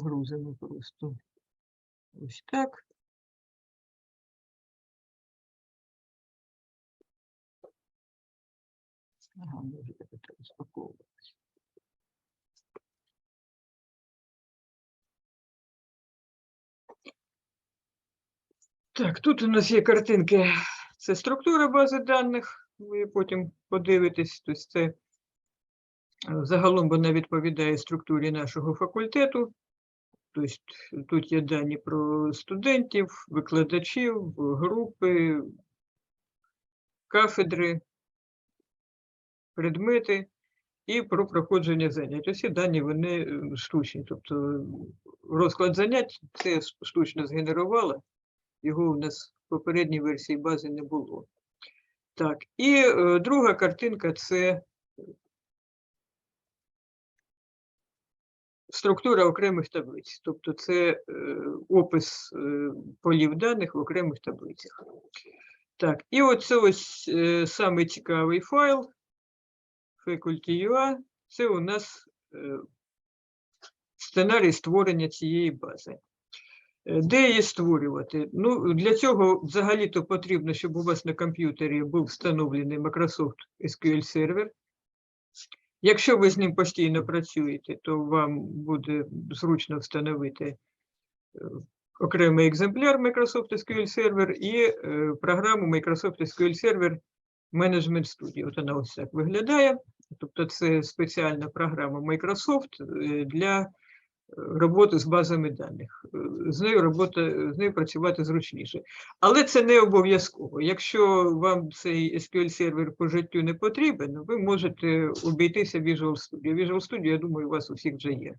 загрузимо просто ось так. Ага, може це розпаковувати. Так, тут у нас є картинки. Це структура бази даних. Ви потім подивитесь. Тобто це е, загалом вона відповідає структурі нашого факультету. Тобто тут є дані про студентів, викладачів, групи, кафедри, предмети і про проходження занять. Усі дані вони е, штучні. Тобто розклад занять це штучно згенерувало. Його у нас в попередній версії бази не було. Так, і е, друга картинка це структура окремих таблиць. Тобто це е, опис е, полів даних в окремих таблицях. Так, і оце ось е, самий цікавий файл faculty.ua. Це у нас сценарій створення цієї бази. Де її створювати? Ну, для цього взагалі-то потрібно, щоб у вас на комп'ютері був встановлений Microsoft SQL Server. Якщо ви з ним постійно працюєте, то вам буде зручно встановити е, окремий екземпляр Microsoft SQL Server і е, програму Microsoft SQL Server Management Studio. От вона ось так виглядає. Тобто це спеціальна програма Microsoft е, для роботи з базами даних. З нею робота, з нею працювати зручніше. Але це не обов'язково. Якщо вам цей SQL сервер по життю не потрібен, ви можете обійтися Visual Studio. Visual Studio, я думаю, у вас у всіх вже є.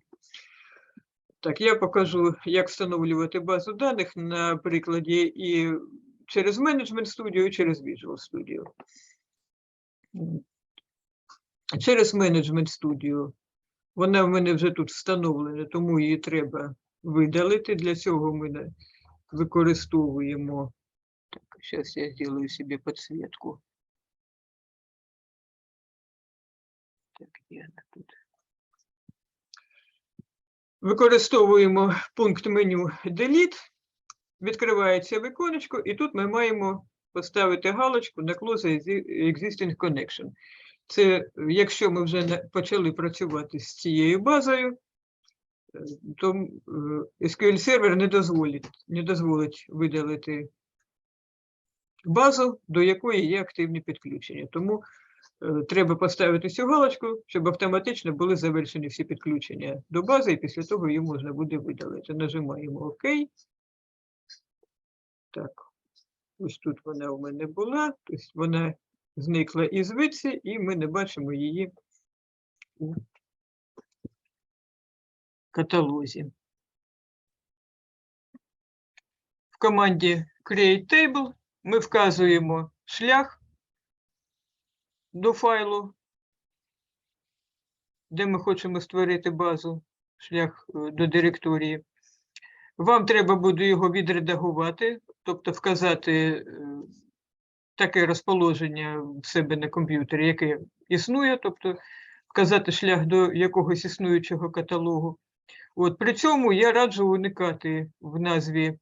Так, я покажу, як встановлювати базу даних на прикладі і через Management Studio, і через Visual Studio. Через Management Studio вона в мене вже тут встановлена, тому її треба видалити. Для цього ми використовуємо. Так, зараз я зроблю собі підсвітку. Так, вона тут. Використовуємо пункт меню Delete, відкривається віконечко, і тут ми маємо поставити галочку на Close Existing Connection. Це якщо ми вже почали працювати з цією базою, е, то е, SQL сервер не дозволить, не дозволить видалити базу, до якої є активні підключення. Тому е, треба поставити цю галочку, щоб автоматично були завершені всі підключення до бази, і після того її можна буде видалити. Нажимаємо ОК. Так, ось тут вона у мене була, тобто вона зникла із виці, і ми не бачимо її у каталозі. В команді Create Table ми вказуємо шлях до файлу, де ми хочемо створити базу, шлях е, до директорії. Вам треба буде його відредагувати, тобто вказати е, таке розположення в себе на комп'ютері, яке існує, тобто вказати шлях до якогось існуючого каталогу. От, при цьому я раджу уникати в назві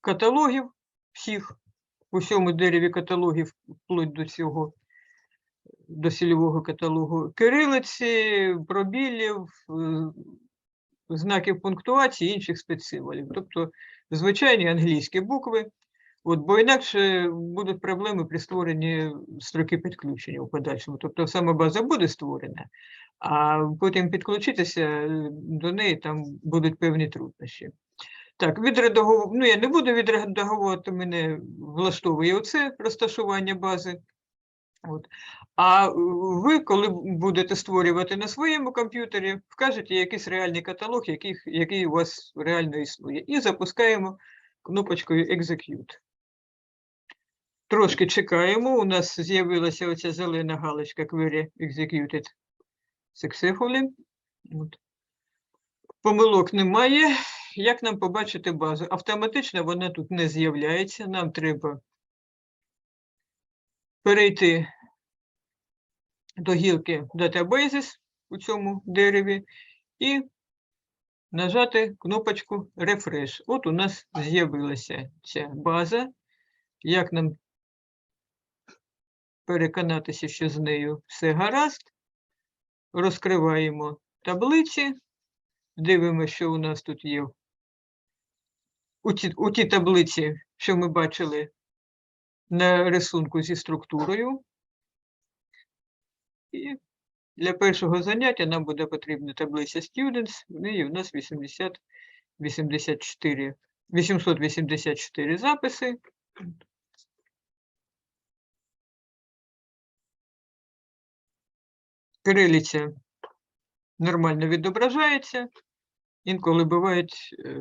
каталогів всіх, у всьому дереві каталогів, вплоть до цього, до сільового каталогу, кирилиці, пробілів, е, знаків пунктуації інших спецсимволів. Тобто звичайні англійські букви, От, бо інакше будуть проблеми при створенні строки підключення у подальшому. Тобто сама база буде створена, а потім підключитися е, до неї там будуть певні труднощі. Так, відредагов... ну я не буду відредаговувати, мене влаштовує оце розташування бази. От. А ви, коли будете створювати на своєму комп'ютері, вкажете якийсь реальний каталог, який, який у вас реально існує, і запускаємо кнопочкою Execute. Трошки чекаємо. У нас з'явилася оця зелена галочка Query Executed Successfully. Помилок немає. Як нам побачити базу? Автоматично вона тут не з'являється. Нам треба перейти до гілки Databases у цьому дереві і нажати кнопочку Refresh. От у нас з'явилася ця база. Як нам переконатися, що з нею все гаразд? Розкриваємо таблиці, дивимося, що у нас тут є. У ті, у ті таблиці, що ми бачили на рисунку зі структурою. І для першого заняття нам буде потрібна таблиця Students. В неї у нас 80, 84, 884 записи. Кирилиця нормально відображається. Інколи бувають. е,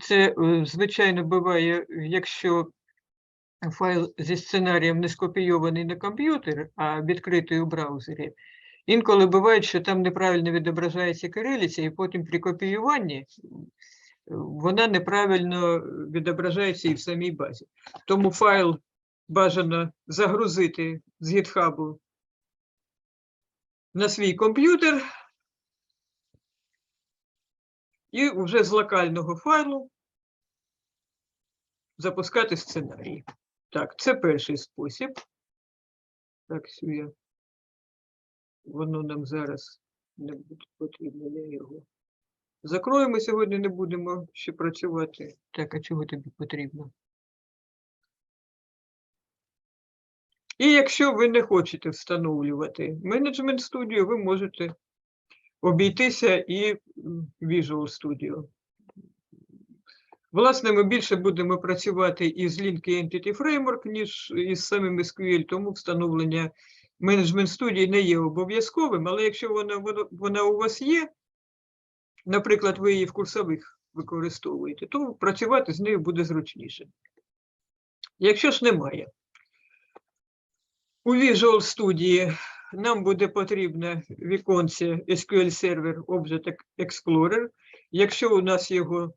Це, е, звичайно, буває, якщо файл зі сценарієм не скопійований на комп'ютер, а відкритий у браузері. Інколи буває, що там неправильно відображається кирилиця, і потім при копіюванні е, вона неправильно відображається і в самій базі. Тому файл бажано загрузити з GitHub на свій комп'ютер і вже з локального файлу запускати сценарій. Так, це перший спосіб. Так, сюди. Воно нам зараз не буде потрібно, я його. Закроємо сьогодні, не будемо ще працювати. Так, а чого тобі потрібно? І якщо ви не хочете встановлювати менеджмент студію, ви можете обійтися і Visual Studio. Власне, ми більше будемо працювати із Link Entity Framework, ніж із самим SQL, тому встановлення менеджмент студії не є обов'язковим, але якщо вона, вона, у вас є, наприклад, ви її в курсових використовуєте, то працювати з нею буде зручніше. Якщо ж немає, у Visual Studio нам буде потрібне віконце SQL Server Object Explorer. Якщо у нас його,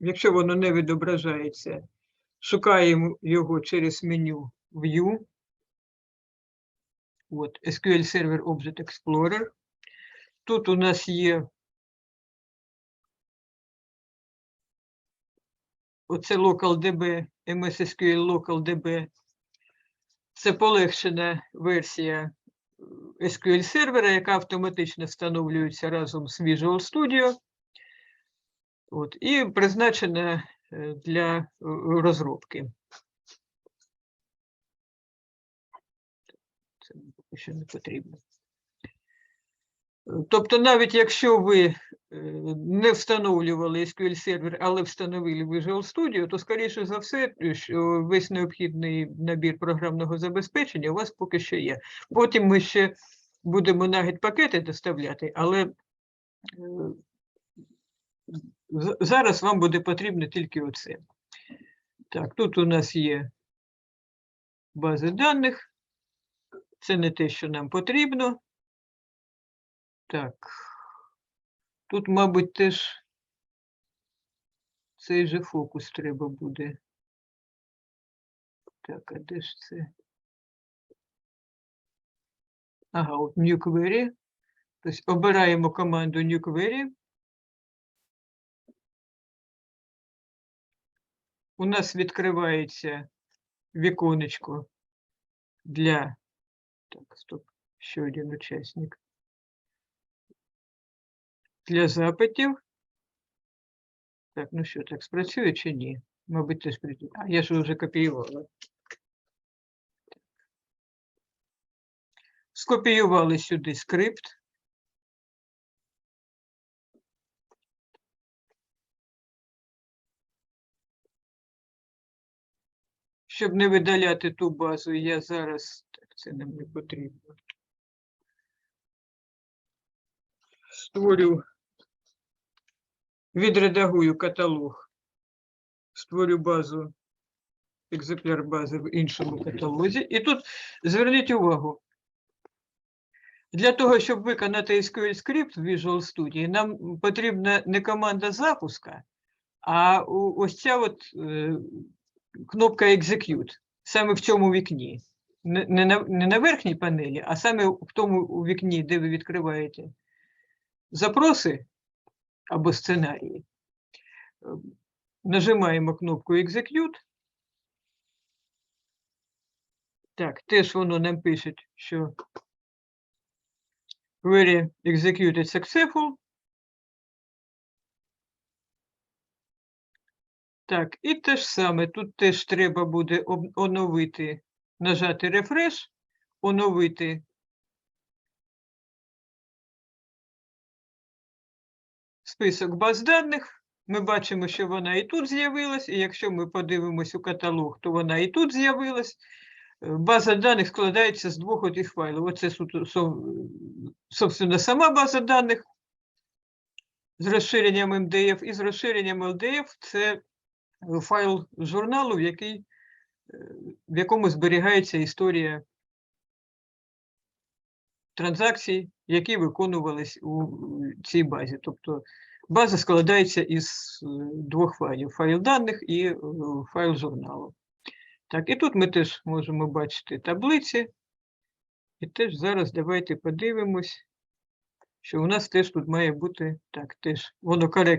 якщо воно не відображається, шукаємо його через меню View. От, SQL Server Object Explorer. Тут у нас є оце LocalDB, MSSQL LocalDB. Це полегшена версія е, SQL сервера, яка автоматично встановлюється разом з Visual Studio. От, і призначена е, для е, розробки. Це поки що не потрібно. Тобто, навіть якщо ви не встановлювали SQL сервер, але встановили Visual Studio, то, скоріше за все, е, весь необхідний набір програмного забезпечення у вас поки що є. Потім ми ще будемо на пакети доставляти, але е, зараз вам буде потрібно тільки оце. Так, тут у нас є бази даних. Це не те, що нам потрібно. Так. Тут, мабуть, теж цей же фокус треба буде. Так, а де ж це? Ага, от New Query. Тобто обираємо команду New Query. У нас відкривається віконечко для. Так, стоп, ще один учасник для запитів. Так, ну що, так спрацює чи ні? Мабуть, теж працює. А, я ж вже копіювала. Скопіювали сюди скрипт. Щоб не видаляти ту базу, я зараз. Так, це нам не потрібно. Створю відредагую каталог, створю базу, екземпляр бази в іншому каталозі. І тут зверніть увагу. Для того, щоб виконати SQL скрипт в Visual Studio, нам потрібна не команда запуска, а ось ця от е, кнопка Execute, саме в цьому вікні. Не, на, не на верхній панелі, а саме в тому вікні, де ви відкриваєте запроси або сценарії. Е, Нажимаємо кнопку Execute. Так, теж воно нам пише, що query executed successful. Так, і те ж саме, тут теж треба буде оновити, нажати Refresh, оновити список баз даних. Ми бачимо, що вона і тут з'явилась, і якщо ми подивимось у каталог, то вона і тут з'явилась. Е, База даних складається з двох отих файлів. Оце собственно, сама база даних з розширенням MDF і з розширенням LDF це е, файл журналу, в, який, е, в якому зберігається історія транзакцій, які виконувались у цій базі. Тобто база складається із е, двох файлів: файл даних і е, файл журналу. Так, і тут ми теж можемо бачити таблиці. І теж зараз давайте подивимось, що у нас теж тут має бути так, теж воно коректно.